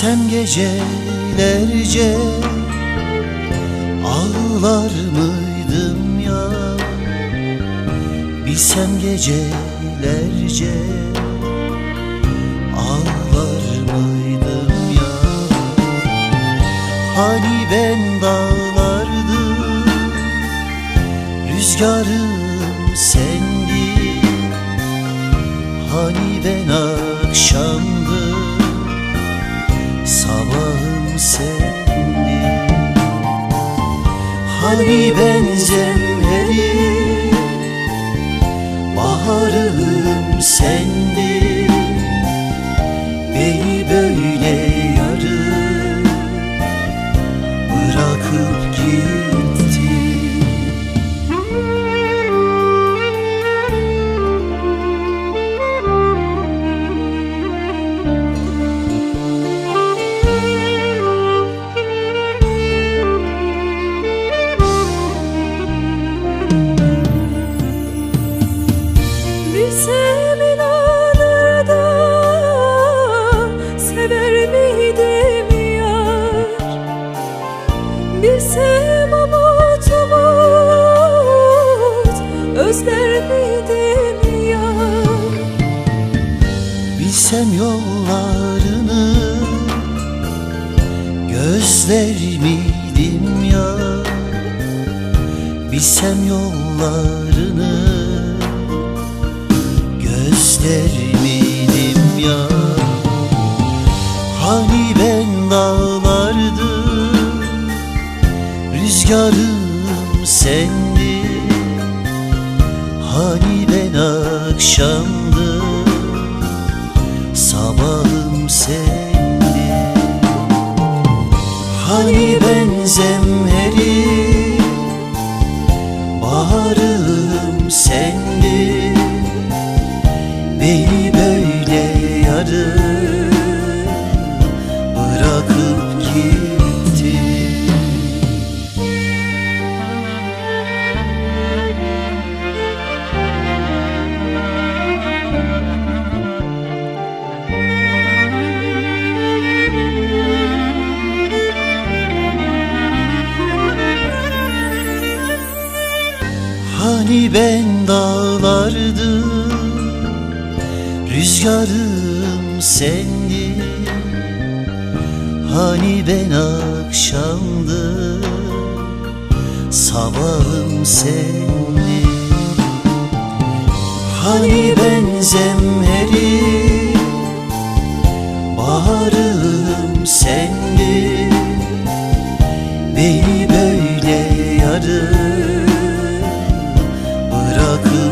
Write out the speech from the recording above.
Bilsem gecelerce ağlar mıydım ya? Bilsem gecelerce ağlar mıydım ya? Hani ben dağlardım Rüzgarım sendi. Hani ben akşamdım Sendi Hani ben zemherim Baharım sendi Beni böyle Özler miydim yar Bilsem yollarını Gözler miydim ya. Bilsem yollarını Gözler miydim ya. Hani ben dağlardım Rüzgarım sendi Hani ben akşamdım Sabahım sendi Hani ben zemherim Baharım sendi Beni böyle yarım Hani ben dağlardım Rüzgarım sendi. Hani ben akşamdım Sabahım sendi. Hani ben zemherim baharım sendin Beni böyle yarım bırakın